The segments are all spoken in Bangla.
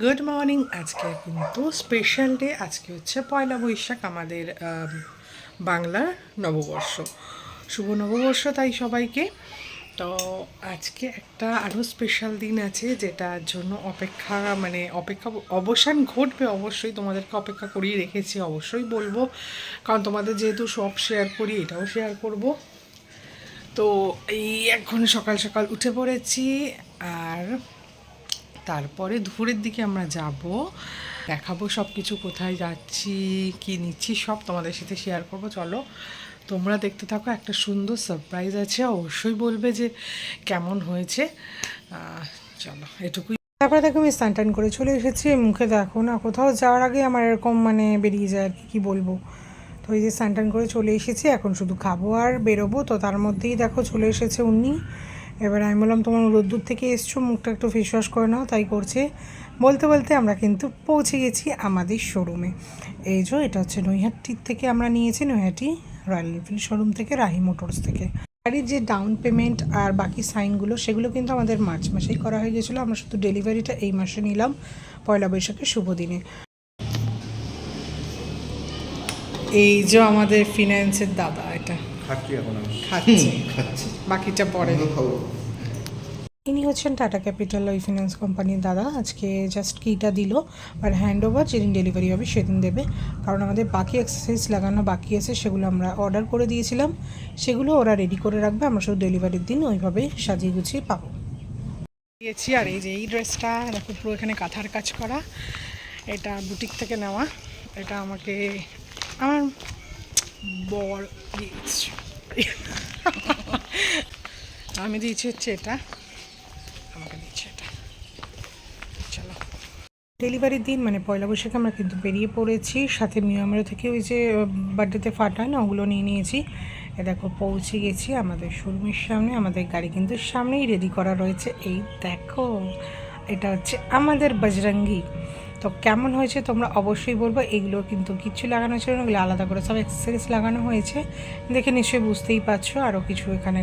Good morning. আজকে কিন্তু স্পেশাল ডে। আজকে হচ্ছে পয়লা বৈশাখ আমাদের বাংলার নববর্ষ। শুভ নববর্ষ তাই সবাইকে। তো আজকে একটা আরও স্পেশাল দিন আছে যেটার জন্য অপেক্ষা মানে অপেক্ষা অবসান ঘটবে অবশ্যই। তোমাদেরকে অপেক্ষা করিয়ে রেখেছি, অবশ্যই বলব। কারণ তোমাদের যেহেতু সব শেয়ার করি, এটাও শেয়ার করব। তো এই এখন সকাল সকাল উঠে পড়েছি। আর তারপরে দুপুরের দিকে আমরা যাব। দেখাবো সব কিছু কোথায় যাচ্ছি, কি নিচ্ছি, সব তোমাদের সাথে শেয়ার করব। চলো, তোমরা দেখতে থাকো, একটা সুন্দর সারপ্রাইজ আছে। অবশ্যই বলবে যে কেমন হয়েছে। চলো, এটুকুই। তারপরে দেখো, আমি স্নান করে চলে এসেছি। মুখে দেখো না কোথাও, যাওয়ার আগে আমার এরকম মানে বেরিয়ে যায় আর কি বলব? তো এই যে স্নান করে চলে এসেছি, এখন শুধু খাব আর বেরোবো। তো তার মধ্যেই দেখো, চলে এসেছে উনি। এবার আমি বললাম তোমার রোদ্দুর থেকে এসছো মুখটা একটু ফেস ওয়াশ করে নাও। তাই করছে। বলতে বলতে আমরা কিন্তু পৌঁছে গেছি আমাদের শোরুমে এই যে এটা হচ্ছে নৈহাটির থেকে আমরা নিয়েছি নৈহাটি রয়্যাল এনফিল্ড শোরুম থেকে রাহি মোটরস থেকে। গাড়ির যে ডাউন পেমেন্ট আর বাকি সাইনগুলো সেগুলো কিন্তু আমাদের মার্চ মাসেই করা হয়ে গেছিল। আমরা শুধু ডেলিভারিটা এই মাসে নিলাম পয়লা বৈশাখের শুভ দিনে। এই যে আমাদের ফিনান্সের দাদা এটা। খাচ্ছি এখন খাচ্ছি বাকিটা পরে। খাব ইনি হচ্ছেন টাটা ক্যাপিটাল ওই ফিনান্স কোম্পানির দাদা। আজকে জাস্ট কিটা দিল আর হ্যান্ড ওভার যেদিন ডেলিভারি হবে সেদিন দেবে। কারণ আমাদের বাকি এক্সারসাইজ লাগানো বাকি আছে, সেগুলো আমরা অর্ডার করে দিয়েছিলাম। সেগুলো ওরা রেডি করে রাখবে, আমরা শুধু ডেলিভারির দিন ওইভাবে সাজিয়ে গুছিয়ে পাবো। দিয়েছি, আর এই যে এই ড্রেসটা দেখো পুরো এখানে কাঁথার কাজ করা। এটা বুটিক থেকে নেওয়া। এটা আমাকে আমার বর দিয়েছে। আমি দিয়েছি হচ্ছে এটা। আমাকে দিচ্ছে এটা। চলো। ডেলিভারির দিন মানে পয়লা বৈশাখে আমরা কিন্তু বেরিয়ে পড়েছি। সাথে মিয়ামেরো থেকে ওই যে বার্থডেতে ফাটা না, ওগুলো নিয়ে নিয়েছি। এ দেখো, পৌঁছে গেছি আমাদের শোরুমের সামনে। আমাদের গাড়ি কিন্তু সামনেই রেডি করা রয়েছে। এই দেখো, এটা হচ্ছে আমাদের বজরঙ্গি। তো কেমন হয়েছে তোমরা অবশ্যই বলব। এগুলো কিন্তু কিচ্ছু লাগানো ছিল না এগুলো আলাদা করে সব এক্সেসরিজ লাগানো হয়েছে। দেখে নিশ্চয়ই বুঝতেই পারছ, আরও কিছু এখানে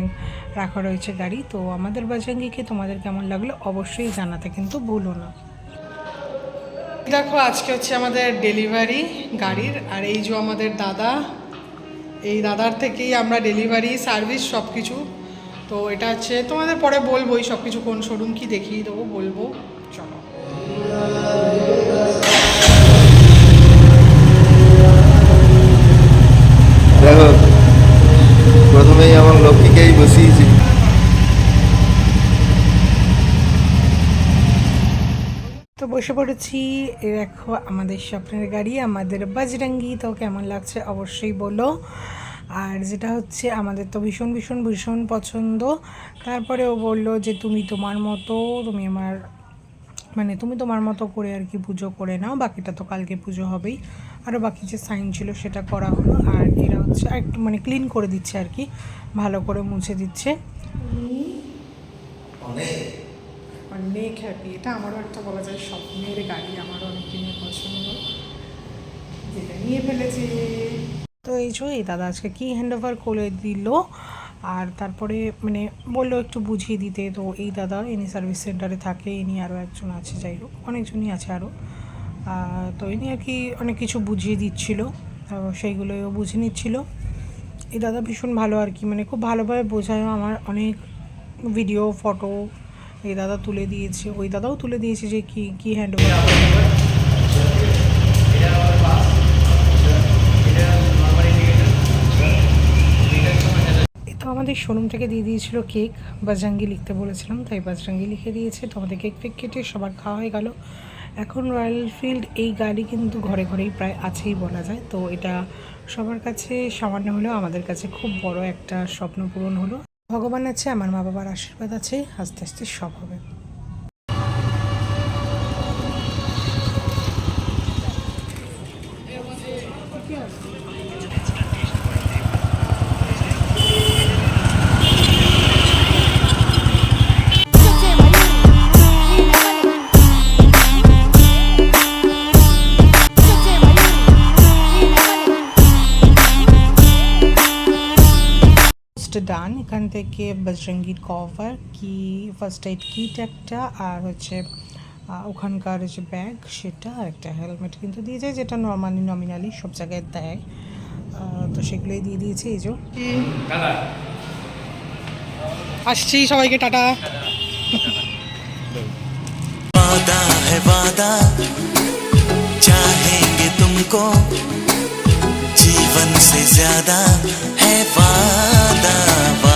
রাখা রয়েছে গাড়ি। তো আমাদের বজরঙ্গিকে তোমাদের কেমন লাগল অবশ্যই জানাতে কিন্তু ভুলো না। দেখো, আজকে হচ্ছে আমাদের ডেলিভারি গাড়ির। আর এই যে আমাদের দাদা, এই দাদার থেকেই আমরা ডেলিভারি সার্ভিস সব কিছু তো এটা হচ্ছে, তোমাদের পরে বলবোই সব কিছু কোন শোরুম কি দেখিয়ে দেবো, বলব। প্রথমেই আমার তো বসে পড়েছি দেখো আমাদের স্বপ্নের গাড়ি, আমাদের বজরঙ্গি। তো কেমন লাগছে অবশ্যই বলো। আর যেটা হচ্ছে, আমাদের তো ভীষণ ভীষণ ভীষণ পছন্দ। তারপরে ও বলল যে, তুমি তোমার মতো, তুমি আমার মানে তুমি তোমার মতো করে আর কি পুজো করে নাও, বাকিটা তো কালকে পুজো হবেই। আরও বাকি যে সাইন ছিল সেটা করা হলো, আর এরা হচ্ছে একটু মানে ক্লিন করে দিচ্ছে আর কি, ভালো করে মুছে দিচ্ছে। অনেক হ্যাপি এটা আমারও একটা বলা যায় স্বপ্নের গাড়ি, আমারও অনেক দিনের পছন্দ। যেটা নিয়ে ফেলেছি। তো এই যে দাদা আজকে কি হ্যান্ড ওভার করে দিল? আর তারপরে মানে বলল একটু বুঝিয়ে দিতে, তো এই দাদা ইনি সার্ভিস সেন্টারে থাকে, ইনি আরও একজন আছে, যাই হোক, অনেকজনই আছে আরও তো ইনি আর কি অনেক কিছু বুঝিয়ে দিচ্ছিল সেইগুলোও বুঝে নিচ্ছিল। এই দাদা ভীষণ ভালো আর কি মানে খুব ভালোভাবে বোঝায় আমার অনেক ভিডিও ফটো এই দাদা তুলে দিয়েছে, ওই দাদাও তুলে দিয়েছে যে কী কী হ্যান্ড আমাদের শোরুম থেকে দিয়ে দিয়েছিল কেক, বাজরাঙ্গি লিখতে বলেছিলাম, তাই বাজরাঙ্গি লিখে দিয়েছে। তো আমাদের কেক ফেক কেটে সবার খাওয়া হয়ে গেল। এখন রয়্যাল ফিল্ড এই গাড়ি কিন্তু ঘরে ঘরেই প্রায় আছেই বলা যায়। তো এটা সবার কাছে সামান্য হলেও আমাদের কাছে খুব বড় একটা স্বপ্ন পূরণ হলো। ভগবান আছে, আমার মা বাবার আশীর্বাদ আছে, আস্তে আস্তে সব হবে। ডান এখান থেকে বজরঙ্গির কভার কি ফার্স্ট এড কিট একটা আর হচ্ছে আহ, ওখানকার যে ব্যাগ সেটা আর একটা হেলমেট কিন্তু দিয়ে যায় যেটা নর্মালি নমিনালি সব জায়গায় দেয় আহ, তো সেগুলোই দিয়ে দিয়েছে এই যে আসছি সবাইকে টাটা वादा है वादा चाहेंगे तुमको जीवन से ज़्यादा है वादा